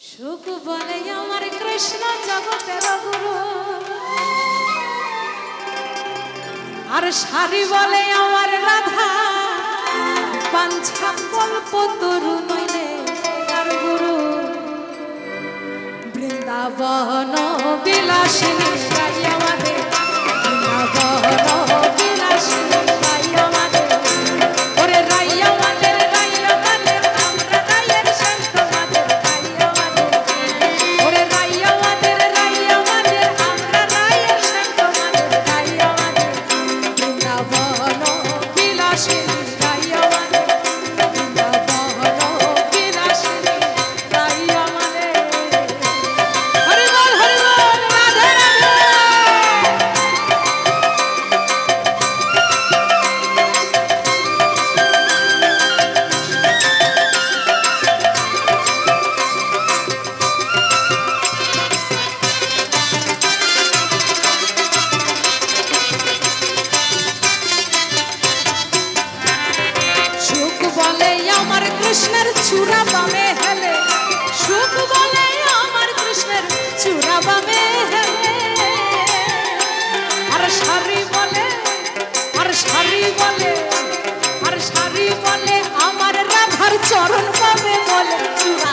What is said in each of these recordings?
সুখ বলে আমার কৃষ্ণ জগতের গুরু। আর শাড়ি বলে আমার রাধা। পাঞ্ছা গল্প তরু নইলে গুরু। বৃন্দাবন চূড়া বামে সুখ বলে আমার কৃষ্ণের চূড়া বামে হেলে আর শাড়ি বলে, আর শাড়ি বলে আমার রাধার চরণ পাবে বলে চূড়া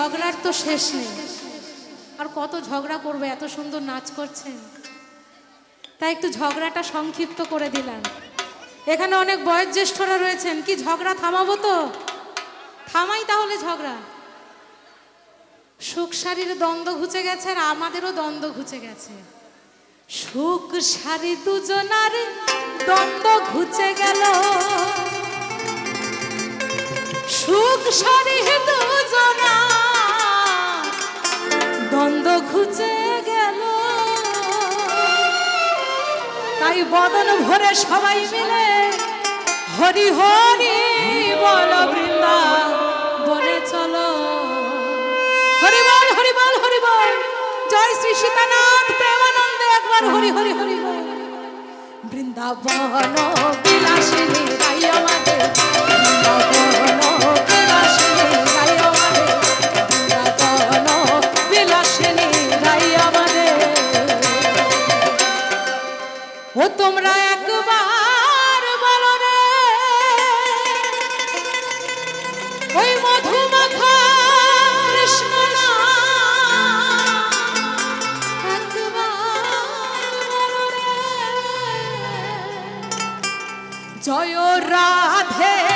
ঝগড়ার তো শেষ নেই। আর কত ঝগড়া করবে, এত সুন্দর নাচ করছেন। তাই একটু ঝগড়াটা সংক্ষিপ্ত করে দিলাম। এখানে অনেক বয়োজ্যেষ্ঠরা রয়েছেন। কি ঝগড়া, থামাবো তো? থামাই তাহলে ঝগড়া। সুখ শাড়ির দ্বন্দ্ব ঘুচে গেছে আর আমাদেরও দ্বন্দ্ব ঘুচে গেছে। সুখ শাড়ি দুজনার দ্বন্দ্ব ঘুচে গেল। সুখ শাড়ি দুজনা তাই বদন ভরে সবাই মিলে, হরি হরি বল বৃন্দা, বলে চলো। হরি বল হরি বল হরি বল। জয় শ্রী সীতানাথ, প্রেমানন্দে একবার হরি হরি হরি বল। বৃন্দাবন বিলাসিনী রাই আমাদের ও তোমরা একবার বলো রে। ওই মধুমাখা কৃষ্ণ জয় রাধে